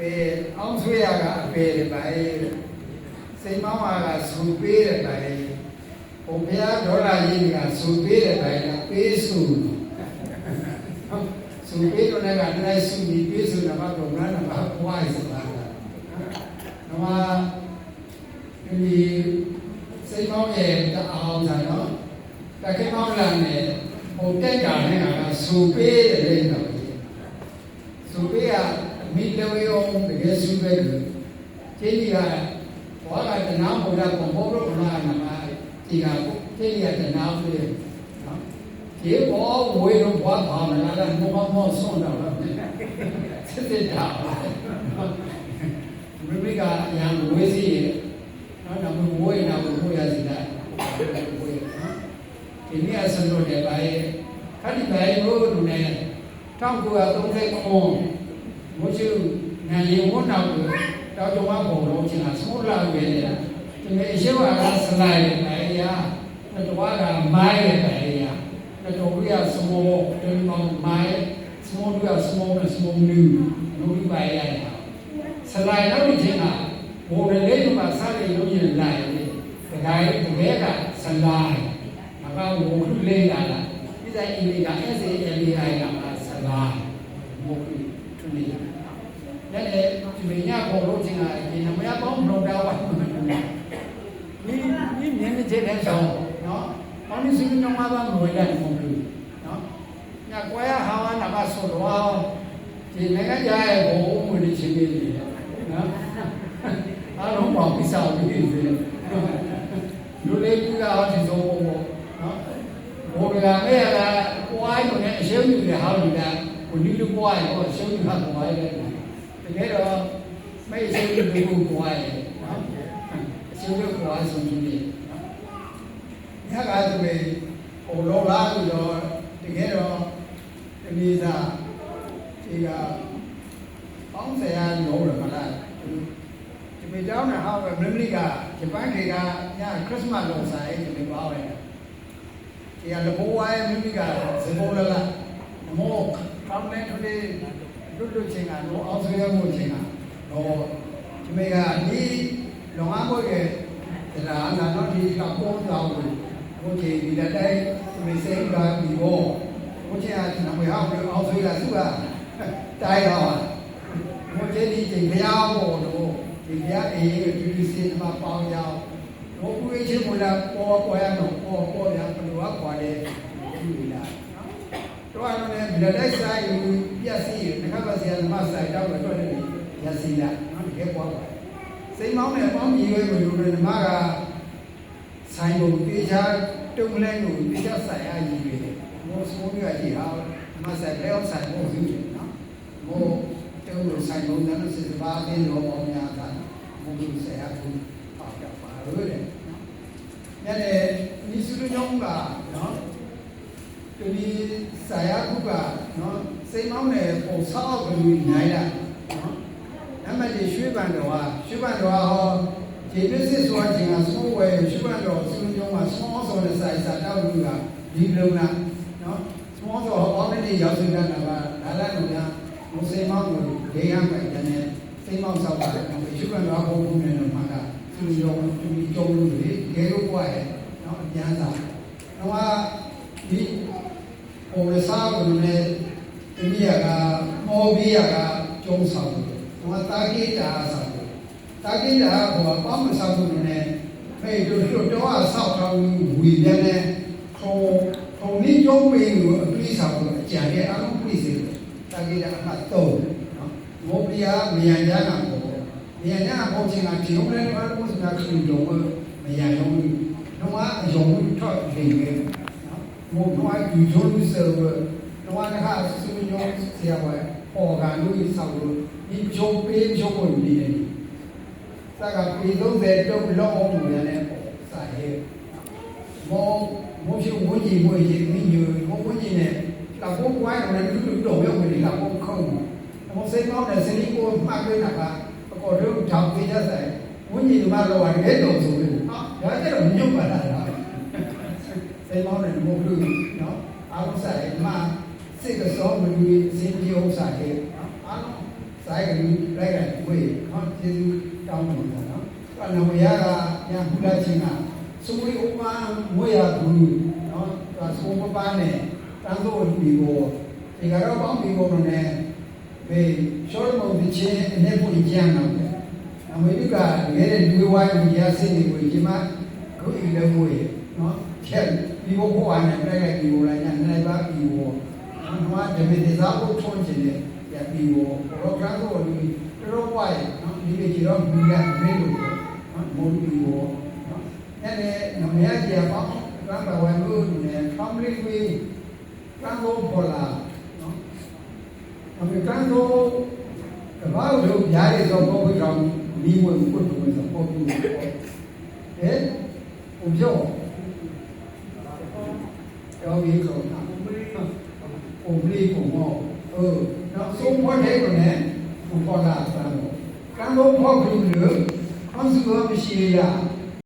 ပေအောင်ဆွေရကအပေတယ်ပါလေစိတ်မောင်းဟာကဆူပေးတယ်ပါလေဘုရားဒေါ်လာကြီးကဆူပေးတယ်ပါလေပေးဆူဆူပေးတော့လည်းကလည်းဆူပြီးပေးဆူတော့ဘာလို့လဲနဘာပွားရစတာနမဒီစိတ်မောင်းရဲ့တအောင်ဆိုင်နော်တကယ်မောင်းလာနေဟိုတက်ကြတဲ့ကဆူပေးတယ်လေတော့ဆူပေးက မိတဝေယောတကယ်စုပဲလို့ကျင်းကြီးကဘောကတနာဘုရားကိုဘောရဘုရားနာမဒီကကျင်းကြီးကတနာပြေနော်ဒီဘောဝေတော့ဘောဘာမနာကမောမောဆုံးတော့စစ်စစ်တာမိမိကအရန်ဝေးစီနော်တော့ဝေးနာကိုကိုရစီတာဝေးနော်ဒီနေ့အစလို့တယ်ပါရဲ့ခတိပါရဲ့ဘုရားနဲ့1939ခု မိုးချူနိုင်ရင်ဝတ်နောက်ကိုတောက်ကြဝပုံလုံးချင်တာသိုးလာပဲလေဒီမေရှိဝါကစလိုက်ပဲရာတော့ကမိုင်းပဲရာတော့ဝိယစမောဒီမောင်မိုင်းစမောဝိယစမောနဲ့စမောနူလူပါရရစလိုက်တော့ဒီချင်းကဘိုးလေးကစားတယ်လို့ရင်လိုက်တယ်ဒါကြတကယ်ကစလိုက်မကဘိုးလေးလာလားဒီတိုင်းအင်္ဂလိပ်က SALI ကစလိုက်ဘိုးသူနေ လည်းဒီမညာပေါ်လို့ချင်းကဒီနမရပေါင်းဘလုံးတော့ပါဒီဒီမြင်နေတဲ့ဆောင်နော်ဘာလို့စိတ်နှောင်းမှာမဝင်တဲ့ပုံလို့နော်ညကွဲဟာဝနာကဆိုတော့ဒီနိုင်ငံကြားရဲ့ဘုံဝင်နေချင်းလေးနော်အားလုံးပေါင်းပြစားပြီးပြီလူလေးကဟောဒီဆုံးပုံပေါ့နော်ဘုရားမဲရတာကွာရုံနဲ့အရှုံးယူတဲ့ဟာလူကကိုလူလူကွာရောအရှုံးယူတာကွာရဲ့ တကယ်တော့မိတ်ဆွေတို့ကိုဘွားရဲ့နော်အချို့တို့ဘွားဆုံးနေတယ်ညကားသူတွေဟိုလောလားလို့တော့တကယ်တော့တမီးသာဒီကပေါင်းဆရာလုံးရမလားဒီမေတောင်းနဲ့ဟောက်ပဲမင်းမီကဂျပန်တွေကညခရစ်စမတ်လုံးစားရေးဒီပါပဲဒီကလဘိုးဝိုင်းမင်းမီကဇေဘောလလာနမောကောင်းနေတယ် လွတ်လွတ်ချင်းကတော့အောင်ဆွေးမှုချင်းကတော့ဒီမေကဒီလုံအောင်ကိုရဲ့ဒါလာလာတော့ဒီကပေါ်တော့ဘုရားဒီလက်တိုင်းဒီမေစိတ်ကပြီးတော့ဘုရားကနမဟောင်းအောင်ဆွေးလာသူကတိုင်းတော့ဘုရားဒီချိန်ဘုရားပေါ်တော့ဒီဘုရားအေးဒီဒီစင်မှာပေါင်းရအောင်ဘုရားချင်းမလာပေါ်ပေါ်ရတော့ပေါ်ပေါ်ရဘယ်လိုကွာလဲဒီလာ တော့အဲ့ဒါနဲ့လက်ဆိုင်ပြက်စီငါကဆရာမဆိုင်တော့တော့တယ်ရစီလာနော်တကယ်ပွားပါစိတ်မောင်းနဲ့ပေါင်းမြည်ရွယ်ကိုလူတွေဓမ္မကဆိုင်ကိုတေချာတုံးလဲကိုတေချာဆိုင်ရည်ပဲမောဆိုးရည်ဟာမဆိုင်လဲဆိုင်မို့ယူတယ်နော်မောတုံးလို့ဆိုင်လုံးနဲ့စစ်ပါအင်းတော်ပေါ်များတာမောဒီဆရာကပါကြပါလို့တယ်နော်ညနေဒီစုညောင်းကနော် ဒီဆရာကနော်စိတ်မောင်းနဲ့ပုံဆောက်ပြီးနိုင်တာနော်နမကြီးရွှေပန်တော်ဟာရွှေပန်တော်ဟာဟောဒီပစ္စည်းဆိုအချင်းကသုံးဝဲရွှေပန်တော်စုညုံးမှာဆောင်းစောတဲ့ဆိုင်စာတောက်လူကဒီလုံးလားနော်ဆောင်းစောအော်နေရောက်စင်တာကဒါလည်းတော့ညာမုစိမောင်းကိုဒေယံပိုင်တဲ့စိတ်မောင်းဆောက်ပါတယ်ရွှေပန်တော်ဘုံဘုံနဲ့တော့မှာကစုညုံဒီကြုံလို့လေငယ်လို့ပွားရဲ့နော်အပြန်စားတော့ဒီ ဟိုရစားကိုလည်းဒီမြကမောပြီးရကကျုံဆောင်တယ်။ဟိုတာကိတာဆောင်တယ်။တာကိတာကဟိုပေါင်းမဆောင်ဘူးနဲ့ဖေတို့တို့တော့ဆောက်ထားဝီတဲ့နဲ့ခေါ်ခေါ်နေကျုံးပင်ကိုအပြည့်ဆောင်လို့အကြံရဲ့အလုံးပြည့်စေတယ်။တာကိတာအမှတ်3နော်။မောပြာမြန်ကြတာပေါ့။မြန်ကြတာပေါ့ချင်းကဒီလိုလည်းဘာလို့ဆိုတာခင်တော့မြန်ရုံးတော့အယုံထွက်နေတယ်။ မောတော့ဒီဂျုံးဆောတော့ကစုညောဆရာဝဲပေါ်ကလူကြီးဆောင်လို့ဒီဂျုံပေးဂျုံကိုနေတယ်။စကားပြီးတော့တဲ့တော့လောအောင်နေတယ်ပေါ့စာရဲ့။မောမောရှိဝကြီးဝကြီးမိညမောဝကြီးနဲ့လာဖို့ကွာတယ်လူလူတော့ရောက်နေလာဖို့ခေါင်း။မောစိတ်မောင်းတဲ့စနီကိုမှတ်ပေးတာကအကောတို့ထောင်ပေးရဆိုင်ဝကြီးဒီမှာတော့ရဲတော်ဆိုလို့ဟာဒါကြတော့ညွတ်ပါလား။ စိတ်မောင်းတဲ့မောလူနော်အားလုံးဆိုင်မှာစိတ်ကစောမလူစင်ပြောစားတယ်အားလုံးဆိုင်ကလေးလိုက်ကဝေးဟောကျေးဇူးတောင်းပါနော်အဲ့နမရကညာဘုရားချင်းကစုဝေးဥပမာမွေရဘူးနော်ဒါဆုံးမပန်းနဲ့တန်ဖိုးပြီးကိုဒီကတော့ပေါင်းပြီးကိုနဲ့ဘေးရှော့မုံဒီချင်းအနေဖို့ကြမ်းတော့တယ်အမေရိကငယ်တဲ့လူဝိုင်းကိုရစင်းတွေကိုဒီမှာခုအိလည်းမွေ နော်ချက်ဒီဘိုးဘွားနဲ့ပြည့်တဲ့ဒီဘိုးလည်းညာနေပါဒီဘိုးနော်ဓမ္မဒီစားဖို့ထွန်းချင်တယ်ရပြီးဘိုးရောကန်းကိုဒီရောဝိုင်းနော်ဒီလိုကြည့်တော့ဒီကမင်းတို့နော်မိုးပြီးဘိုးနော်အဲ့ဒါနမရကြီးပေါ့ကံပါဝင်လို့နဲ့ family we ကံကိုပေါ်လာနော်အမေကံကိုကဘာလို့ရားရတော့ဘုရားကောင်ဒီဝင်ပုတ်ဝင်ဆိုပေါ်ပြီးဟဲ့ဘု Jag vill komma. Omri komo. เออเราส่งพ่อเด็กคนนี้ผมก็ลาตามกันลงพ่อคุณหรือความสุขความเชียร์